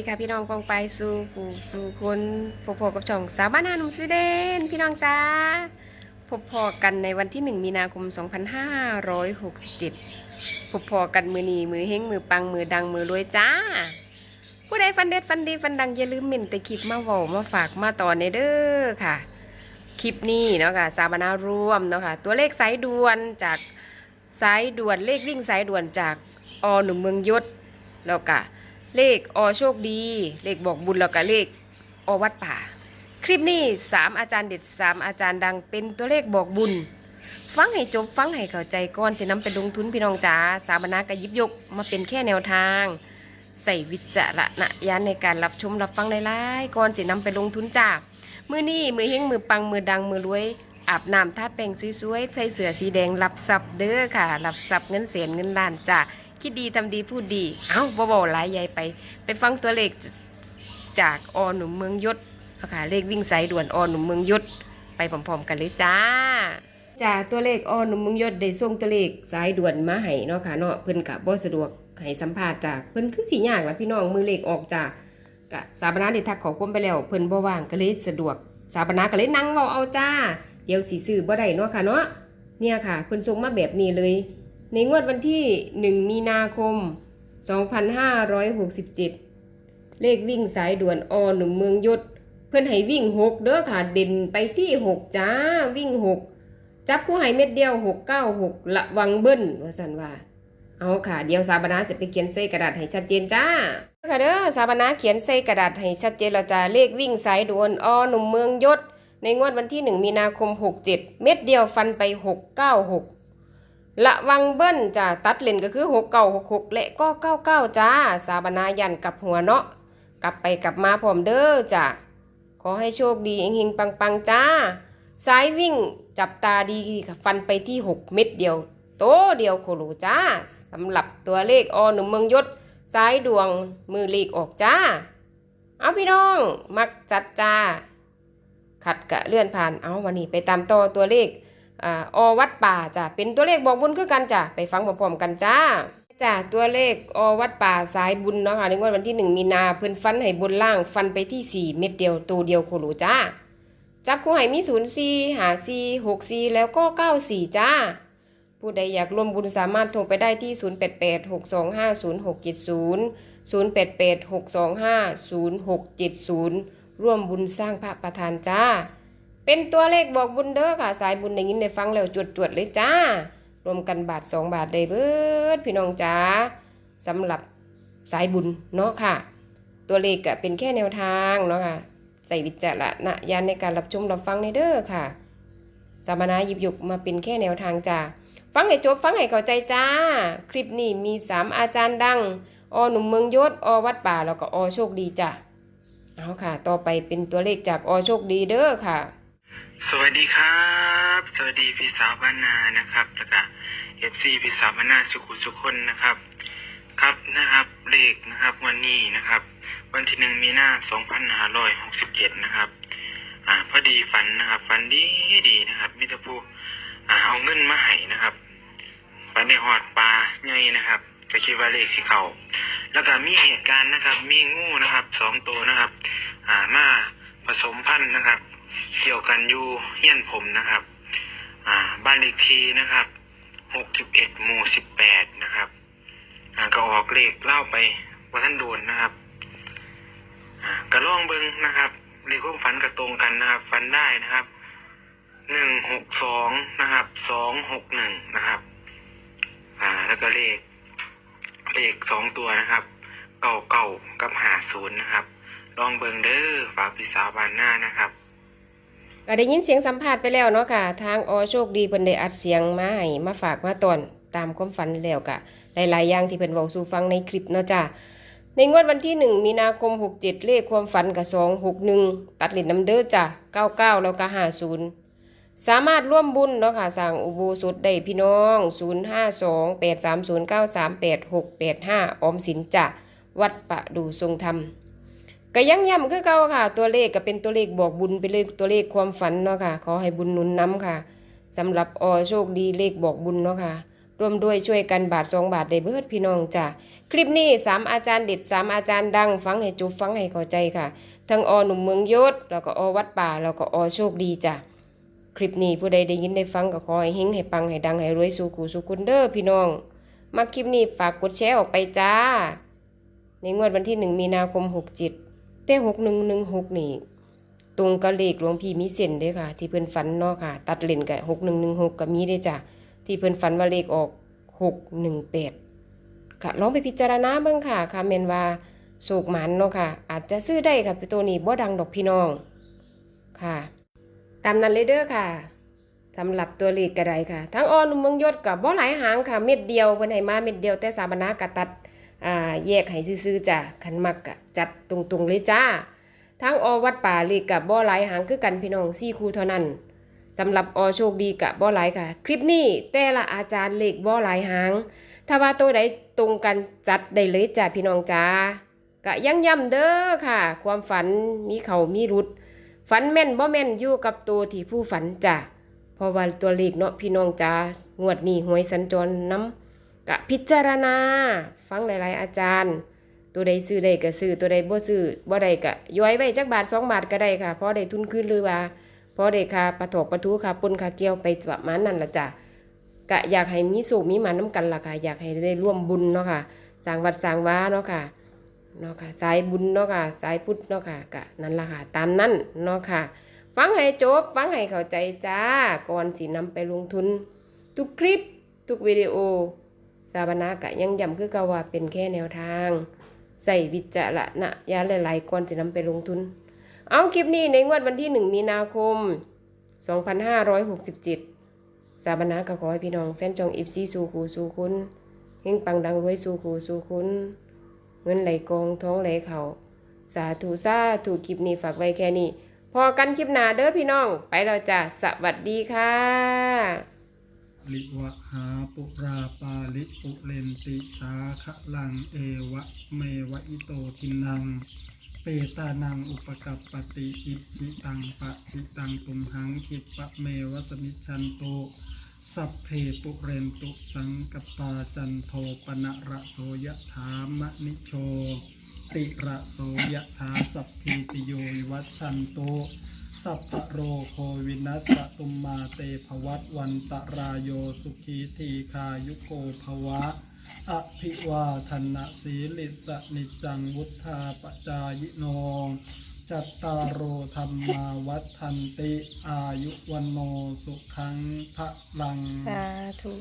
ดีค่ะพี่น้องปองไปสู่ผู้สู่คนพบพอกับช่องสาวบ้านนาหนุ่มสวีเดน พี่น้องจ้าพบพอกันในวันที่ 1 มีนาคม 2567 พบพอกันมือนีมือเฮงมือปังมือดังมือรวยจ้า ผู้ใดฟันเด็ดฟันดีฟันดังอย่าลืมเมินแต่คลิปมาว้ามาฝากมาต่อในเด้อค่ะ คลิปนี้เนาะค่ะสาวบ้านารวมเนาะค่ะตัวเลขสายด่วนจากสายด่วนเลขวิ่งสายด่วนจากอหนุ่มเมืองยศแล้วก็ เลขอโชคดี เลขบอกบุญแล้วก็เลขอวัดป่า คลิปนี้สามอาจารย์เด็ดสามอาจารย์ดังเป็นตัวเลขบอกบุญ ฟังให้จบฟังให้เข้าใจก่อนจะนำไปลงทุนพี่น้องจ๋าสาบนากระยิบยกมาเป็นแค่แนวทาง ใส่วิจารณญาณในการรับชมรับฟังหลายๆก่อนจะนำไปลงทุนจ้ามือนี่มือเฮงมือปังมือดังมือรวยอาบน้ำท่าแป้งสวยๆใส่เสื้อสีแดงรับทรัพย์เด้อค่ะรับทรัพย์เงินเสียนเงินล้านจ้า คิดดีทำดีพูดดี เอ้าบ่บ่หลายใหญ่ไป ไปฟังตัวเลขจากอหนุ่มเมืองยศเอาค่ะเลขวิ่งสายด่วนอหนุ่มเมืองยศไปพร้อมๆกันเลยจ้าจากตัวเลขอหนุ่มเมืองยศได้ส่งตัวเลขสายด่วนมาให้เนาะค่ะเนาะเพิ่นกะบ่สะดวกให้สัมภาษณ์จากเพิ่นคือสิยากละพี่น้องมือเลขออกจากกะสาบนาได้ทักขอความไปแล้วเพิ่นบ่ว่างก็เลยสะดวก สาบนาก็เลยนั่งเว้าเอาจ้า เดี๋ยวสิซื้อบ่ได้เนาะค่ะเนาะเนี่ยค่ะเพิ่นส่งมาแบบนี้เลย ในงวดวันที่ 1 มีนาคม 2567 เลขวิ่งสายด่วนอหนุ่มเมืองยศ เพิ่อนให้วิ่ง 6 เด้อค่ะเด่นไปที่ 6 จ้าวิ่ง 6 จับคู่ให้เม็ดเดียว 696ระวังเบิ้ลว่าซั่นว่า เอาค่ะ เดี๋ยวสาบนาจะไปเขียนใส่กระดาษให้ชัดเจนจ้าค่ะเด้อสาบนาเขียนใส่กระดาษให้ชัดเจนและจ้าเลขวิ่งสายด่วนอหนุ่มเมืองยศ ในงวดวันที่ 1 มีนาคม 67 เม็ดเดียวฟันไป 696 ระวังเบิ้ลจ้าตัดเลนก็คือ6966และก็99จ้า สาบนายันกับหัวเนาะกลับไปกลับมาพร้อมเด้อจ้าขอให้โชคดีเฮงๆปังๆจ้าสายวิ่งจับตาดีฟันไปที่ 6 เม็ดเดียว โตเดียวโคโลจ้าสำหรับตัวเลขอหนุ่มเมืองยศสายดวงมือเลขออกจ้า เอาพี่น้อง มักจัดจ้า ขัดกะเลื่อนผ่านเอาวันนี้ไปตามต่อตัวเลข อวัดป่าจ้ะเป็นตัวเลขบอกบุญคือกันจ้ะไปฟังพร้อมๆกันจ้าจ้าตัวเลขอวัดป่าสายบุญเนาะค่ะในงวดวันที่ 1 มีนาเพิ่นฟันให้บนล่างฟันไปที่ 4 เม็ดเดียวตัวเดียวโคโลจ้าจับคู่ให้มี0 4หา4 6 4แล้วก็9 4จ้า ผู้ใดอยากร่วมบุญสามารถโทรไปได้ที่ 0886250670 0886250670 ร่วมบุญสร้างพระประธานจ้า เป็นตัวเลขบอกบุญเด้อค่ะ สายบุญได้ยินได้ฟังแล้วจวดจวดเลยจ้า รวมกันบาท2บาทได้เบิดพี่น้องจ้าสำหรับสายบุญเนาะค่ะ ตัวเลขก็เป็นแค่แนวทางเนาะค่ะ ใส่วิจารณญาณในการรับชมรับฟังในเด้อค่ะสามนาหยิบยกมาเป็นแค่แนวทางจ้าฟังให้จบฟังให้เข้าใจจ้า คลิปนี้มีสามอาจารย์ดัง อหนุ่มเมืองยศอวัดป่าแล้วก็อโชคดีจ้ะเอาค่ะ ต่อไปเป็นตัวเลขจากอโชคดีเด้อค่ะ สวัสดีครับ สวัสดีพี่สาวบ้านนานะครับแล้วก็เอฟซีพี่สาวบ้านนาสุขุสุคนนะครับ ครับนะครับเลขนะครับวันนี้นะครับ วันที่หนึ่งมีนาสองพันห้าร้อยหกสิบเจ็ดนะครับ อ่าพอดีฝันนะครับฝันดีดีนะครับมิตรภูอ่าเอาเงินมาให้นะครับฝันได้หอดปลาใหญ่นะครับก็คิดว่าเลขสิเขาแล้วก็มีเหตุการณ์นะครับ มีงูนะครับสองตัวนะครับ อ่ามาผสมพันธุ์นะครับ เกี่ยวกันอยู่เฮียนผมนะครับ อ่า บ้านเลขที่นะครับหกสิบเอ็ดหมู่สิบแปดนะครับ อ่า ก็ออกเลขเล่าไปว่าท่านโดนนะครับ อ่าก็ล่องเบิงนะครับเลขความฝันก็ตรงกันนะครับฝันได้นะครับหนึ่งหกสองนะครับสองหกหนึ่งนะครับ อ่า แล้วก็เลข เลขสองตัวนะครับเก่าเก่ากับหาศูนย์นะครับ ลองเบิงเด้อฝากพี่สาวบานหน้านะครับ ก็ได้ยินเสียงสัมภาษณ์ไปแล้วเนาะค่ะ ทางอโชคดีเพิ่นได้อัดเสียงมาให้มาฝากมาตอนตามความฝันแล้วกะหลายๆอย่างที่เพิ่นเว้าสู่ฟังในคลิปเนาะจ้ะในงวดวันที่ 1 มีนาคม 67 เลขความฝันกับ261 ตัดเลนน้ำเด้อจ้ะ 99 แล้วก็ 50 สามารถร่วมบุญเนาะค่ะสร้างอุโบสถได้พี่น้อง 052830938685 ออมสินจ้ะ วัดประดูทรงธรรม ก็ยังย้ำคือเก่าค่ะ ตัวเลขก็เป็นตัวเลขบอกบุญเป็นเลขตัวเลขความฝันเนาะค่ะ ขอให้บุญหนุนน้ำค่ะสำหรับอโชคดีเลขบอกบุญเนาะค่ะร่วมด้วยช่วยกันบาทสองบาทได้เบิดพี่น้องจ้ะคลิปนี้สามอาจารย์เด็ดสามอาจารย์ดังฟังให้จุบฟังให้เข้าใจค่ะ ทั้งอหนุ่มเมืองยศแล้วก็อวัดป่าแล้วก็อโชคดีจ้ะคลิปนี้ผู้ใดได้ยินได้ฟังก็ขอให้เฮงให้ปังให้ดังให้รวยสู่ขู่สู่คุณเด้อพี่น้อง มาคลิปนี้ฝากกดแชร์ออกไปจ้า ในงวดวันที่หนึ่งมีนาคมหกจิต แต่หกหนึ่งหนึ่งหกนี่ตรงกับเลขหลวงพี่มีเส้นเด้อค่ะ ที่เพิ่อนฝันเนาะค่ะ ตัดเลนกับหกหนึ่งหนึ่งหกก็มีได้จ้ะที่เพิ่อนฝันว่าเลขออกหกหนึ่งแปดค่ะลองไปพิจารณาเบิ่งค่ะค่ะแม่นว่าโศกหมันเนาะค่ะ อาจจะซื้อได้ค่ะพี่ตัวนี้บ่ดังดอกพี่น้องค่ะ ตามนั้นเลยเด้อค่ะสำหรับตัวเลขกระไดค่ะ ทั้งออนุเมืองยศกับบ่หลายหางค่ะ เม็ดเดียวเพิ่นให้มาเม็ดเดียวแต่สาบนากะตัด อ่าแยกให้ซื่อๆจ้ะคันมักกะจัดตรงๆเลยจ้าทั้งอวัดป่าเลขกับบ่อไหลหางคือกันพี่น้อง4คู่เท่านั้นสำหรับอโชคดีกับบ่อไหลค่ะ คลิปนี้แต่ละอาจารย์เลขบ่อไหลหาง ถ้าว่าตัวใดตรงกันจัดได้เลยจ้ะพี่น้องจ้ากะยังย้ำเด้อค่ะ ความฝันมีเขามีรุด ฝันแม่นบ่แม่นอยู่กับตัวที่ผู้ฝันจ้ะพราะว่าตัวเลขเนาะพี่น้องจ้างวดนี้หวยสัญจรน้ำ กะพิจารณา ฟังหลายๆ อาจารย์ ตัวใดซื้อได้ก็ซื้อตัวใดบ่ซื้อบ่ได้ก็ย้อยไว้จักบาทสองบาทก็ได้ค่ะพอได้ทุนคืนหรือว่าพอได้ค่าปลาถกปลาทูค่ะปนค่าเกี่ยวไปประมาณนั้นละจ้ะกะอยากให้มีสุขมีหมาน้ำกันล่ะค่ะ อยากให้ได้ร่วมบุญเนาะค่ะสร้างวัดสร้างว้าเนาะค่ะเนาะค่ะสายบุญเนาะค่ะสายพุทธเนาะค่ะกะนั่นล่ะค่ะตามนั้นเนาะค่ะ ฟังให้จบฟังให้เข้าใจจ้าก่อนสินำไปลงทุน ทุกคลิปทุกวิดีโอ สาบนากะยังย้ำคือเก่าว่าเป็นแค่แนวทางใส่วิจารณญาณหลายๆก่อนจะนำไปลงทุน เอาคลิปนี้ในงวดวันที่ 1 มีนาคม 2567 สาบนาก็ขอให้พี่น้องแฟนจองอิฟซีสู่คูสู่คุณเฮงปังดังรวยสู่คูสู่คุณ เงินไหลกองท้องไหลเขาสาธุสาธุคลิปนี้ฝากไว้แค่นี้ พอกันคลิปหน้าเด้อพี่น้อง ไปเราจะสวัสดีค่ะ ลิวะหาปุราปาลิปุเรนติสาคะลังเอวะเมวะอิโตทินัง เปตานังอุปกัปปติอิชิตังปะชิตังตุมหังคิปะเมวะสมิชันโตสัพเพปุเรนตุสังกปาจันโทปนะระโสยถามะนิโชติระโสยถาสัพพีติโยวัชชันโต สัพพโรโควินัสสตุมมาเตภวัตวันตรายโยสุขีทีคายุโกภวะ อภิวาทนะสีลิสนิจังวุธาปจายโนจัตตารโอธรรมาวัฏันติ อายุวันโนสุขังพระลัง สาธุ